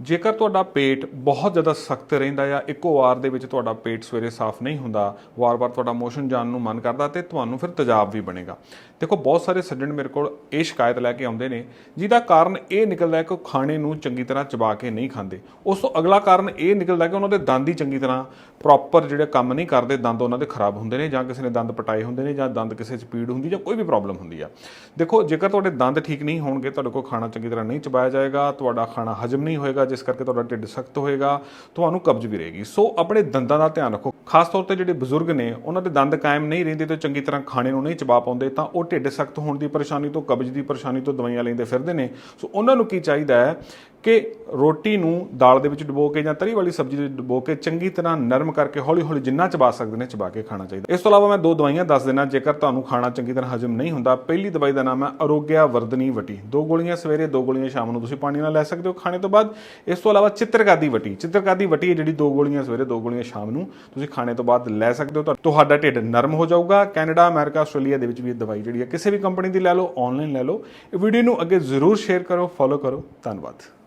ਜੇਕਰ ਤੁਹਾਡਾ ਪੇਟ ਬਹੁਤ ਜ਼ਿਆਦਾ ਸਖਤ ਰਹਿੰਦਾ ਆ, ਇੱਕੋ ਵਾਰ ਦੇ ਵਿੱਚ ਤੁਹਾਡਾ ਪੇਟ ਸਵੇਰੇ ਸਾਫ਼ ਨਹੀਂ ਹੁੰਦਾ, ਵਾਰ-ਵਾਰ ਤੁਹਾਡਾ ਮੋਸ਼ਨ ਜਾਣ ਨੂੰ ਮਨ ਕਰਦਾ ਤੇ ਤੁਹਾਨੂੰ ਫਿਰ ਤੇਜ਼ਾਬ ਵੀ ਬਣੇਗਾ। ਦੇਖੋ, ਬਹੁਤ ਸਾਰੇ ਸੱਜਣ ਮੇਰੇ ਕੋਲ ਇਹ ਸ਼ਿਕਾਇਤ ਲੈ ਕੇ ਆਉਂਦੇ ਨੇ, ਜਿਹਦਾ ਕਾਰਨ ਇਹ ਨਿਕਲਦਾ ਕਿ ਉਹ ਖਾਣੇ ਨੂੰ ਚੰਗੀ ਤਰ੍ਹਾਂ ਚਬਾ ਕੇ ਨਹੀਂ ਖਾਂਦੇ। ਉਸ ਤੋਂ ਅਗਲਾ ਕਾਰਨ ਇਹ ਨਿਕਲਦਾ ਕਿ ਉਹਨਾਂ ਦੇ ਦੰਦ ਹੀ ਚੰਗੀ ਤਰ੍ਹਾਂ ਪ੍ਰੋਪਰ ਜਿਹੜੇ ਕੰਮ ਨਹੀਂ ਕਰਦੇ, ਦੰਦ ਉਹਨਾਂ ਦੇ ਖਰਾਬ ਹੁੰਦੇ ਨੇ ਜਾਂ ਕਿਸੇ ਨੇ ਦੰਦ ਪਟਾਏ ਹੁੰਦੇ ਨੇ ਜਾਂ ਦੰਦ ਕਿਸੇ 'ਚ ਪੀੜ ਹੁੰਦੀ ਜਾਂ ਕੋਈ ਵੀ ਪ੍ਰੋਬਲਮ ਹੁੰਦੀ ਆ। ਦੇਖੋ, ਜੇਕਰ ਤੁਹਾਡੇ ਦੰਦ ਠੀਕ ਨਹੀਂ ਹੋਣਗੇ, ਤੁਹਾਡੇ ਕੋਲ ਖਾਣਾ ਚੰਗੀ ਤਰ੍ਹਾਂ ਨਹੀਂ ਚਬਾਇਆ ਜਾਏਗਾ, ਤੁਹਾਡਾ ਖਾਣਾ ਹਜਮ ਨਹੀਂ ਹੋਏਗਾ ਜਿਸ ਕਰਕੇ ਤੁਹਾਡਾ ਢਿੱਡ ਸਖਤ ਹੋਏਗਾ, ਤੁਹਾਨੂੰ ਕਬਜ਼ ਵੀ ਰਹੇਗੀ। ਸੋ ਆਪਣੇ ਦੰਦਾਂ ਦਾ ਧਿਆਨ ਰੱਖੋ। ਖਾਸ ਤੌਰ ਤੇ ਜਿਹੜੇ ਬਜ਼ੁਰਗ ਨੇ, ਉਹਨਾਂ ਦੇ ਦੰਦ ਕਾਇਮ ਨਹੀਂ ਰਹਿੰਦੇ ਤੇ ਚੰਗੀ ਤਰ੍ਹਾਂ ਖਾਣੇ ਨੂੰ ਨਹੀਂ ਚਬਾ ਪਾਉਂਦੇ, ਤਾਂ ਉਹ ਢਿੱਡ ਸਖਤ ਹੋਣ ਦੀ ਪਰੇਸ਼ਾਨੀ ਤੋਂ, ਕਬਜ਼ ਦੀ ਪਰੇਸ਼ਾਨੀ ਤੋਂ ਦਵਾਈਆਂ ਲੈਂਦੇ ਫਿਰਦੇ ਨੇ। ਸੋ ਉਹਨਾਂ ਨੂੰ ਕੀ ਚਾਹੀਦਾ ਹੈ? ਕਿ ਰੋਟੀ ਨੂੰ ਦਾਲ ਦੇ ਵਿੱਚ ਡੁਬੋ ਕੇ ਜਾਂ ਤਰੀ ਵਾਲੀ ਸਬਜ਼ੀ ਦੇ ਵਿੱਚ ਡੁਬੋ ਕੇ ਚੰਗੀ ਤਰ੍ਹਾਂ ਨਰਮ ਕਰਕੇ ਹੌਲੀ-ਹੌਲੀ ਜਿੰਨਾ ਚਬਾ ਸਕਦੇ ਨੇ ਚਬਾ ਕੇ ਖਾਣਾ ਚਾਹੀਦਾ। ਇਸ ਤੋਂ ਇਲਾਵਾ ਮੈਂ ਦੋ ਦਵਾਈਆਂ ਦੱਸ ਦੇਣਾ ਜੇਕਰ ਤੁਹਾਨੂੰ ਖਾਣਾ ਚੰਗੀ ਤਰ੍ਹਾਂ ਹਜਮ ਨਹੀਂ ਹੁੰਦਾ, ਪਹਿਲੀ ਦਵਾਈ ਦਾ ਨਾਮ ਹੈ ਅਰੋਗਿਆ ਵਰਧਨੀ ਵਟੀ। ਦੋ ਗੋਲੀਆਂ ਸਵੇਰੇ, ਦੋ ਗੋਲੀਆਂ ਸ਼ਾਮ ਨੂੰ ਤੁਸੀਂ ਪਾਣੀ ਨਾਲ ਲੈ ਸਕਦੇ ਹੋ ਖਾਣੇ ਤੋਂ ਬਾਅਦ। ਇਸ ਤੋਂ ਇਲਾਵਾ ਚਿੱਤਰਕਾਦੀ ਵਟੀ। ਚਿੱਤਰਕਾਦੀ ਵਟੀ ਹੈ ਜਿਹੜੀ ਦੋ ਗੋਲੀਆਂ ਸਵੇਰੇ, ਦੋ ਗੋਲੀਆਂ ਸ਼ਾਮ ਨੂੰ ਤੁਸੀਂ ਖਾਣੇ ਤੋਂ ਬਾਅਦ ਲੈ ਸਕਦੇ ਹੋ। ਤੁਹਾ- ਤੁਹਾਡਾ ਢਿੱਡ ਨਰਮ ਹੋ ਜਾਊਗਾ। ਕੈਨੇਡਾ, ਅਮਰੀਕਾ, ਆਸਟ੍ਰੇਲੀਆ ਦੇ ਵਿੱਚ ਵੀ ਇਹ ਦਵਾਈ ਜਿਹੜੀ ਹੈ ਕਿਸੇ ਵੀ ਕੰਪਨੀ ਦੀ ਲੈ ਲਓ, ਆਨਲਾਈਨ ਲੈ ਲਓ। ਇਹ ਵੀਡੀਓ ਨੂੰ ਅੱਗੇ ਜ਼ਰੂਰ ਸ਼ੇਅਰ ਕਰੋ, ਫੋਲੋ ਕਰੋ। ਧੰਨਵਾਦ।